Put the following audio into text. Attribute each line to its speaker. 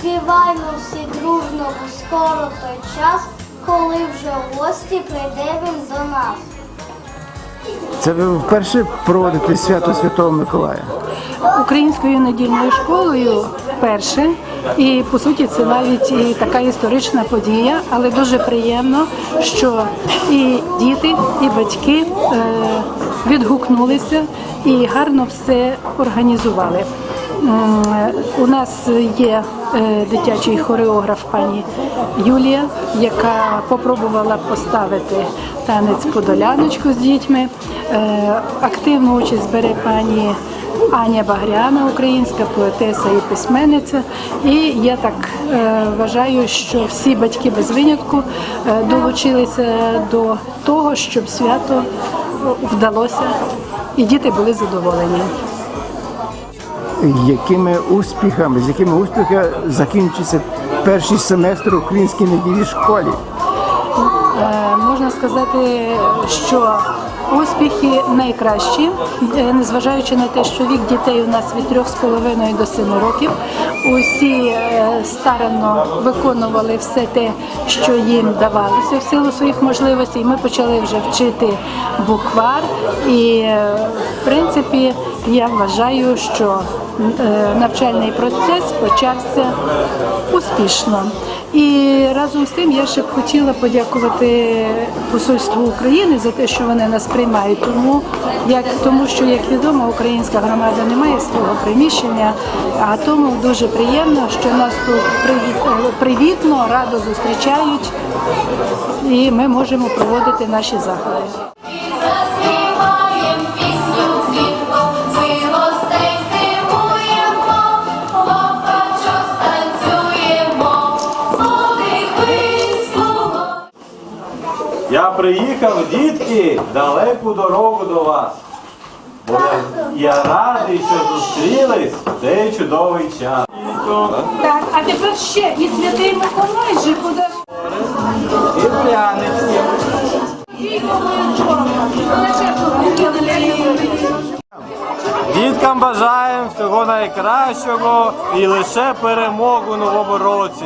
Speaker 1: Співаймо всі дружно, бо скоро той час, коли вже в гості прийде він до нас.
Speaker 2: Це ви вперше проводите свято Святого Миколая.
Speaker 3: українською недільною школою вперше. І по суті це навіть і така історична подія, але дуже приємно, що і діти, і батьки е, відгукнулися і гарно все організували. У нас є е, дитячий хореограф пані Юлія, яка попробувала поставити танець подоляночку з дітьми. Е, Активну участь бере пані Аня Багряна, українська поетеса і письменниця. І я так е, вважаю, що всі батьки без винятку долучилися до того, щоб свято вдалося, і діти були задоволені.
Speaker 2: Якими успіхами, з якими успіхами закінчиться перший семестр в українській недільній школі?
Speaker 3: Е, Можна сказати, що успіхи найкращі, е, незважаючи на те, що вік дітей у нас від 3,5 до 7 років. Усі е, старанно виконували все те, що їм давалося в силу своїх можливостей. Ми почали вже вчити буквар, і в принципі я вважаю, що навчальний процес почався успішно. І разом з тим я ще б хотіла подякувати посольству України за те, що вони нас приймають. Тому як тому, що як відомо, українська громада не має свого приміщення, а тому дуже приємно, що нас тут привіт, привітно, радо зустрічають, і ми можемо проводити наші заходи.
Speaker 4: Я приїхав, дітки, далеку дорогу до вас. Бо я, я радий, що зустрілись в цей чудовий час.
Speaker 3: Так, а тепер ще і святий Миколай же буде.
Speaker 4: І прянички. Діткам бажаємо всього найкращого і лише перемогу в новому році.